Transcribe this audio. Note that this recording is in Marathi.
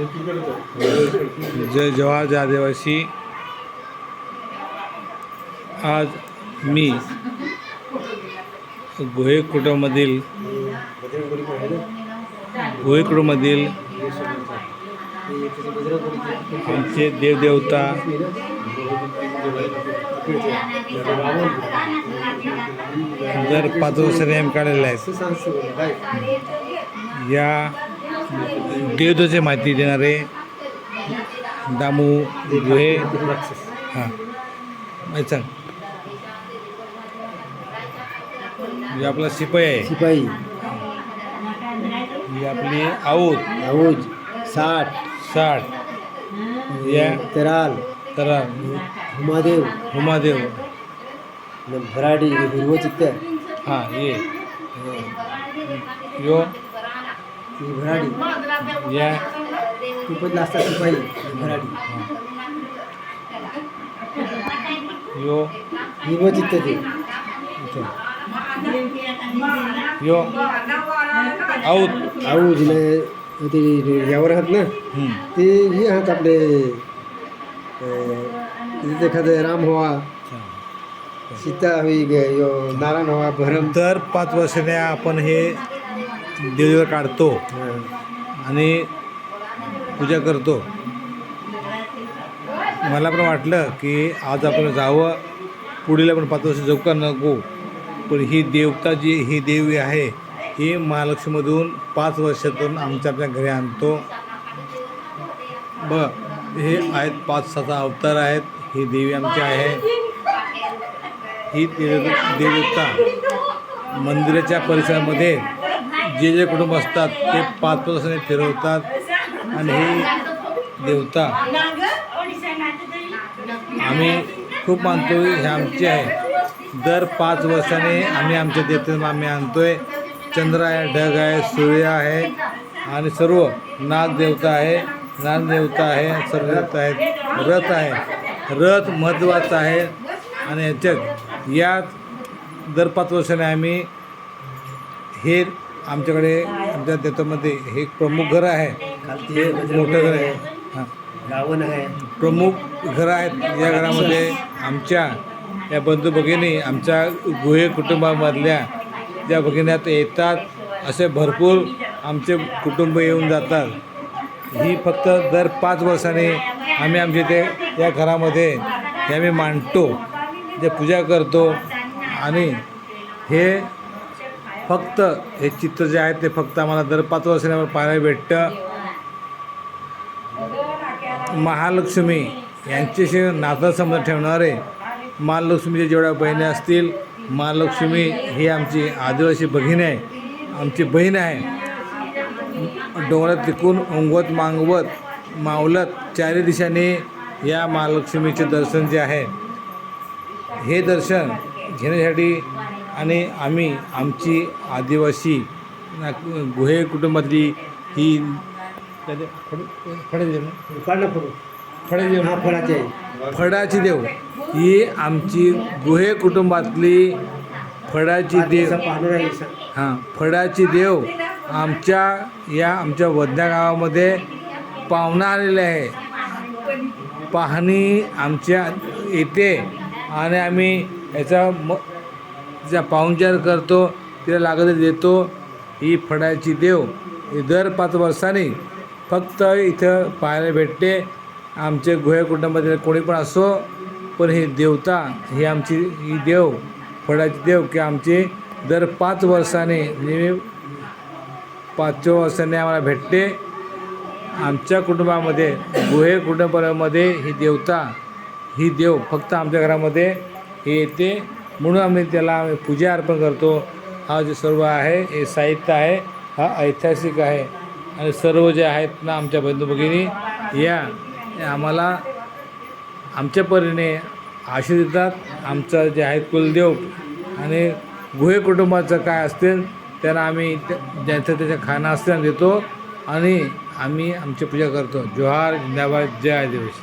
जय जवाहर जय आदिवासी। आज मी गोहे कुटुंबामधील गोहे कुटुंबामधील आमचे देवदेवता दर पाच वर्षाने रॅम काढलेले आहेत. या देवदेवतेची माहिती देणारे दामू गुहे. हां. माहिती सांग ही आपला शिपाई आहे. शिपाई. ही आपली आऊत आऊज साठ. साठ. या. तेराल. तरा हुमादेव. हुमादेव. न भराडी हिरवं चित्त हां ये. यो. ती भराडी. या पण जास्त शिपाई भराडी. यो. हिरवं चित्त ते. यो. आऊत. आऊज न ते यावर आहात ना. ते हे आहात आपले एखादं राम सीता हवी ग- यो नारायण व्हावा भरम. दर पाच वर्षाने आपण हे देवदेव काढतो. आणि पूजा करतो. मला पण वाटलं की आज आपण जावं. पुढील आपण पाच वर्ष जगू का नको. पण ही देवता जी ही देवी आहे ही महालक्ष्मीमधून पाच वर्षातून आमच्या आपल्या घरी आणतो. ब हे आहेत पाच सात अवतार आहेत. ही देवी आमची आहे. ही देव देवता मंदिराच्या परिसरामध्ये जे जे कुटुंब असतात ते पाच पाच वर्षाने फिरवतात. आणि ही देवता. आम्ही खूप मानतो हे आमची आहे. दर पाच वर्षाने आम्ही आमच्या देवतेला आम्ही आणतोय. चंद्र आहे ढग आहे सूर्य आहे. आणि सर्व नागदेवता आहे नागदेवता आहे सर्व देवता आहेत. रथ आहे. रथ महत्त्वाचा आहे. आणि याच्यात यात दर पाच वर्षाने आम्ही हे आमच्याकडे आमच्या देवतामध्ये हे एक प्रमुख घर आहे. हे मोठं घर आहे. हां. रावण आहे. प्रमुख घरं आहेत या घरामध्ये. आमच्या या बंधू भगिनी आमच्या गुहे कुटुंबामधल्या ज्या भगिन्यात येतात असे भरपूर आमचे कुटुंब येऊन जातात. ही फक्त दर पाच वर्षाने आम्ही आमच्या इथे या घरामध्ये हे आम्ही मांडतो जे पूजा करतो. आणि हे फक्त हे चित्र जे आहे ते फक्त आम्हाला दर पाच वर्षांवर पाहायला भेटतं. महालक्ष्मी यांच्याशी नातासंबंध ठेवणारे महालक्ष्मीच्या जेवढ्या बहिणी असतील महालक्ष्मी ही आमची आदिवासी भगिनी आहे आमची बहीण आहे. डोंगरात टिकून उंगवत मागवत मावलत चारी दिशाने या महालक्ष्मीचे दर्शन जे आहे हे दर्शन घेण्यासाठी आणि आम्ही आमची आदिवासी गुहे कुटुंबातली ही फड देव देव फडाची देव ही आमची गुहे कुटुंबातली फडाची देव. हां फडाची देव आमच्या या आमच्या वध्या गावामध्ये पाहुणा आलेले आहे. पाहणी आमच्या येते आणि आम्ही याचा म तिचा पाहुणचार करतो तिला लागत देतो ही फडाची देव. ही दर पाच वर्षांनी फक्त इथं पाहायला भेटते. आमचे गुहे कुटुंबातील कोणी पण असो पण ही देवता ही आमची ही देव फळाची देव की आमची दर पाच वर्षाने नेहमी पाचव्या वर्षाने आम्हाला भेटते. आमच्या कुटुंबामध्ये गुहे कुटुंबामध्ये ही देवता ही देव फक्त आमच्या घरामध्ये हे येते. म्हणून आम्ही त्याला आम्ही पूजा अर्पण करतो. हा जे सर्व आहे हे साहित्य आहे हा ऐतिहासिक आहे. आणि सर्व जे आहेत ना आमच्या बंधू भगिनी या आम्हाला आमच्या परीने आशीर्वाद देतात. आमचं जे आहेत कुलदेव आणि गुहे कुटुंबाचं काय असतील त्यांना आम्ही त्या- ज्यांचं त्याच्या खाणं असतील देतो. आणि आम्ही आमची पूजा करतो. जोहार जिंदाबाद जय आदिवासी.